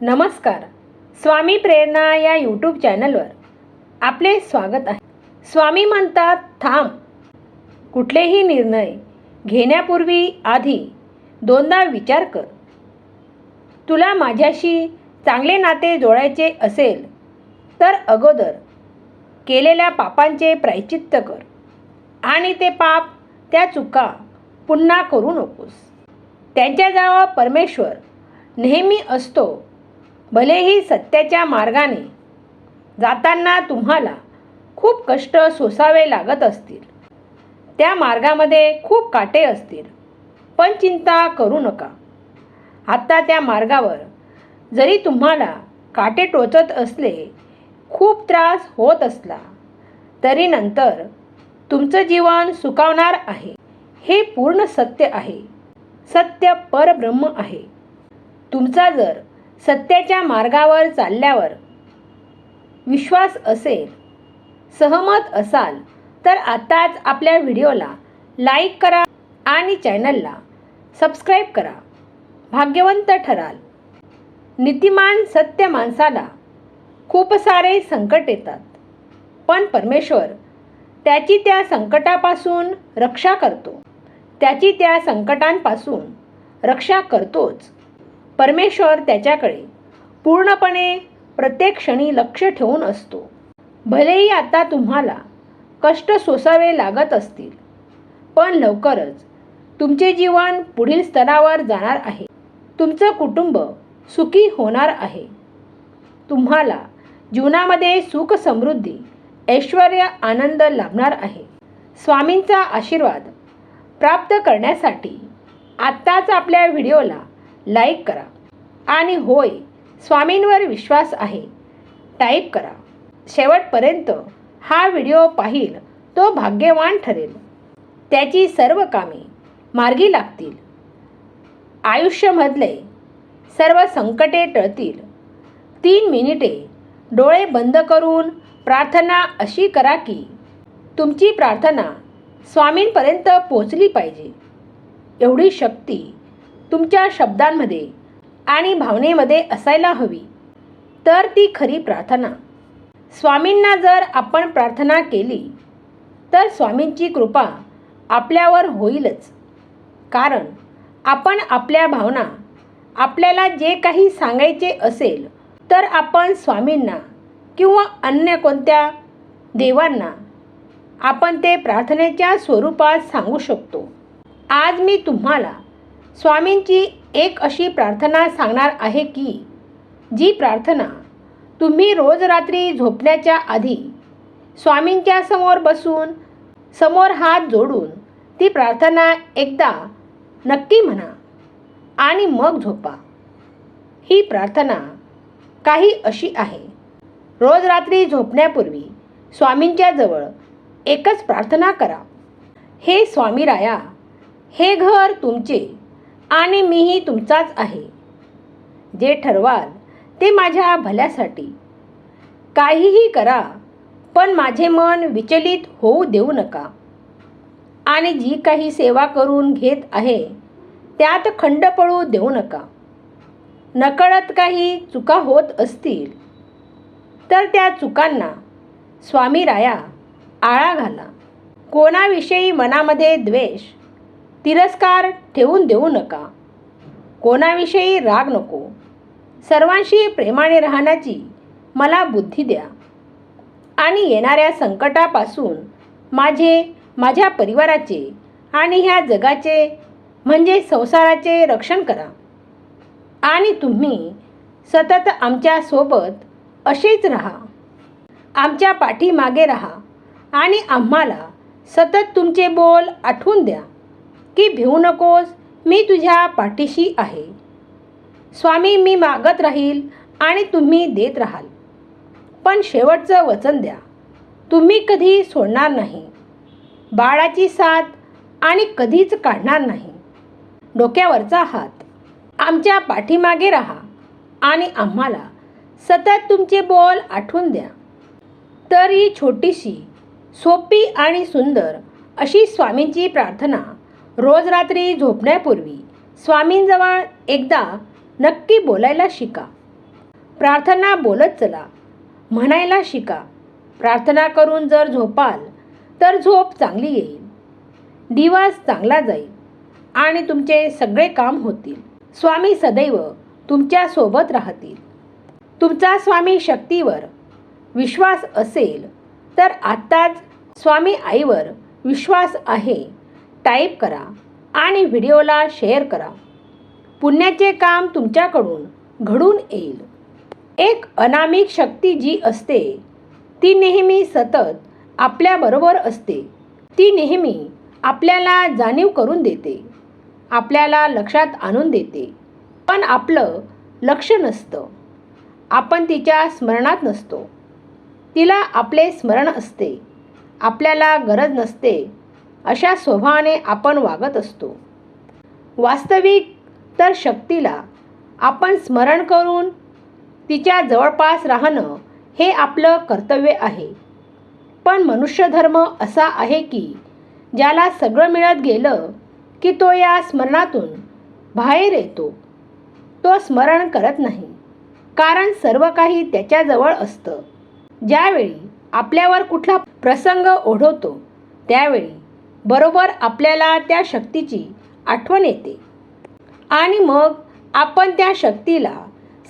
नमस्कार. स्वामी प्रेरणा या यूट्यूब चॅनलवर आपले स्वागत आहे. स्वामी म्हणतात थांब. कुठलेही निर्णय घेण्यापूर्वी आधी दोनदा विचार कर. तुला माझ्याशी चांगले नाते जोडायचे असेल तर अगोदर केलेल्या पापांचे प्रायचित्त कर आणि ते पाप त्या चुका पुन्हा करू नकोस. त्यांच्याजवळ परमेश्वर नेहमी असतो भलेही सत्याच्या मार्गाने जाताना तुम्हाला खूप कष्ट सोसावे लागत असतील. त्या मार्गामध्ये खूप काटे असतील. पण चिंता करू नका. आत्ता त्या मार्गावर जरी तुम्हाला काटे टोचत असले खूप त्रास होत असला तरी नंतर तुमचं जीवन सुकावणार आहे. हे पूर्ण सत्य आहे. सत्य परब्रह्म आहे. तुमचा जर सत्याच्या मार्गावर चालल्यावर विश्वास असेल सहमत असाल तर आताच आपल्या व्हिडिओला लाईक करा आणि चॅनलला सबस्क्राईब करा. भाग्यवंत ठराल. नीतिमान सत्य माणसाला खूप सारे संकट येतात. पण परमेश्वर त्याची त्या संकटापासून रक्षा करतो. त्याची त्या संकटांपासून रक्षा करतोच. परमेश्वर त्याच्याकडे पूर्णपणे प्रत्येक क्षणी लक्ष ठेवून असतो. भलेही आता तुम्हाला कष्ट सोसावे लागत असतील पण लवकरच तुमचे जीवन पुढील स्तरावर जाणार आहे. तुमचं कुटुंब सुखी होणार आहे. तुम्हाला जीवनामध्ये सुख समृद्धी ऐश्वर आनंद लाभणार आहे. स्वामींचा आशीर्वाद प्राप्त करण्यासाठी आत्ताच आपल्या व्हिडिओला लाईक करा. आणि होय स्वामींवर विश्वास आहे टाईप करा. शेवटपर्यंत हा व्हिडिओ पाहिल तो भाग्यवान ठरेल. त्याची सर्व कामे मार्गी लागतील. आयुष्यमधले सर्व संकटे टळतील. तीन मिनिटे डोळे बंद करून प्रार्थना अशी करा की तुमची प्रार्थना स्वामींपर्यंत पोचली पाहिजे. एवढी शक्ती तुमच्या शब्दांमध्ये आणि भावनेमध्ये असायला हवी. तर ती खरी प्रार्थना. स्वामींना जर आपण प्रार्थना केली तर स्वामींची कृपा आपल्यावर होईलच. कारण आपण आपल्या भावना आपल्याला जे काही सांगायचे असेल तर आपण स्वामींना किंवा अन्य कोणत्या देवांना आपण ते प्रार्थनेच्या स्वरूपात सांगू शकतो. आज मी तुम्हाला स्वामींची एक अशी प्रार्थना सांगणार आहे की जी प्रार्थना तुम्ही रोज रात्री झोपण्याच्या आधी स्वामींच्या समोर बसून समोर हात जोडून ती प्रार्थना एकदा नक्की म्हणा आणि मग झोपा. ही प्रार्थना काही अशी आहे. रोज रात्री झोपण्यापूर्वी स्वामींच्या जवळ एकच प्रार्थना करा. हे स्वामीराया हे घर तुमचे आणि मीही तुमचाच आहे. जे ठरवाल ते माझ्या भल्यासाठी. काहीही करा पण माझे मन विचलित होऊ देऊ नका. आणि जी काही सेवा करून घेत आहे त्यात खंड पडू देऊ नका. नकळत काही चुका होत असतील तर त्या चुकांना स्वामी राया आळा घाला. कोणाविषयी मनामध्ये द्वेष तिरस्कार ठेवून देऊ नका. कोणाविषयी राग नको. सर्वांशी प्रेमाने राहण्याची मला बुद्धी द्या. आणि येणाऱ्या संकटापासून माझे माझ्या परिवाराचे आणि ह्या जगाचे म्हणजे संसाराचे रक्षण करा. आणि तुम्ही सतत आमच्यासोबत असेच राहा. आमच्या पाठीमागे राहा आणि आम्हाला सतत तुमचे बोल आठवून द्या. की भिवू नकोस. मी तुझ्या पाठीशी आहे. स्वामी मी मागत राहील आणि तुम्ही देत राहाल. पण शेवटचं वचन द्या. तुम्ही कधी सोडणार नाही. बाळाची साथ आणि कधीच काढणार नाही. डोक्यावरचा हात आमच्या पाठीमागे राहा आणि आम्हाला सतत तुमचे बोल आठवून द्या. तर ही छोटीशी सोपी आणि सुंदर अशी स्वामींची प्रार्थना रोज रात्री झोपण्यापूर्वी स्वामींजवळ एकदा नक्की बोलायला शिका. प्रार्थना बोलत चला. म्हणायला शिका. प्रार्थना करून जर झोपाल तर झोप चांगली येईल. दिवस चांगला जाईल आणि तुमचे सगळे काम होतील. स्वामी सदैव तुमच्यासोबत राहतील. तुमचा स्वामी शक्तीवर विश्वास असेल तर आत्ताच स्वामी आईवर विश्वास आहे. टाईप करा आणि व्हिडिओला शेअर करा. पुण्याचे काम तुमच्याकडून घडून येईल. एक अनामिक शक्ती जी असते ती नेहमी सतत आपल्याबरोबर असते. ती नेहमी आपल्याला जाणीव करून देते आपल्याला लक्षात आणून देते. पण आपलं लक्ष नसतं. आपण तिच्या स्मरणात नसतो. तिला आपले स्मरण असते. आपल्याला गरज नसते. अशा स्वभावाने आपण वागत असतो. वास्तविक तर शक्तीला आपण स्मरण करून तिच्या जवळपास राहणं हे आपलं कर्तव्य आहे. पण मनुष्यधर्म असा आहे की ज्याला सगळं मिळत गेलं की तो या स्मरणातून बाहेर येतो. तो स्मरण करत नाही. कारण सर्व काही त्याच्याजवळ असतं. ज्यावेळी आपल्यावर कुठला प्रसंग ओढवतो त्यावेळी बरोबर आपल्याला त्या शक्तीची आठवण येते. आणि मग आपण त्या शक्तीला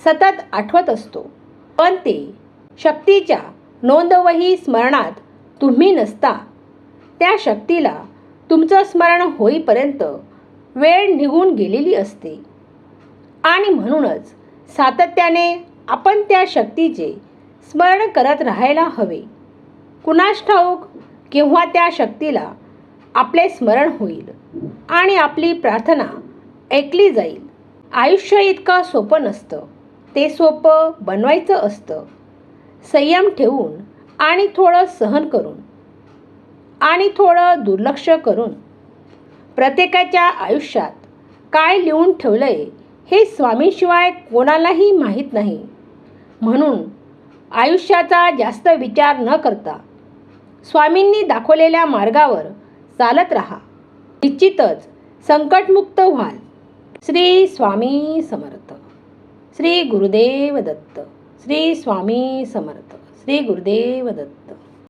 सतत आठवत असतो. पण ते शक्तीच्या नोंदवही स्मरणात तुम्ही नसता. त्या शक्तीला तुमचं स्मरण होईपर्यंत वेळ निघून गेलेली असते. आणि म्हणूनच सातत्याने आपण त्या शक्तीचे स्मरण करत राहायला हवे. कुणास ठाऊक केव्हा त्या शक्तीला आपले स्मरण होईल आणि आपली प्रार्थना ऐकली जाईल. आयुष्य इतकं सोपं नसतं. ते सोपं बनवायचं असतं. संयम ठेवून आणि थोडं सहन करून आणि थोडं दुर्लक्ष करून प्रत्येकाच्या आयुष्यात काय लिहून ठेवलं आहे हे स्वामीशिवाय कोणालाही माहीत नाही. म्हणून आयुष्याचा जास्त विचार न करता स्वामींनी दाखवलेल्या मार्गावर चालत राहा. निश्चितच संकटमुक्त व्हाल. श्री स्वामी समर्थ. श्री गुरुदेव दत्त. श्री स्वामी समर्थ. श्री गुरुदेव दत्त.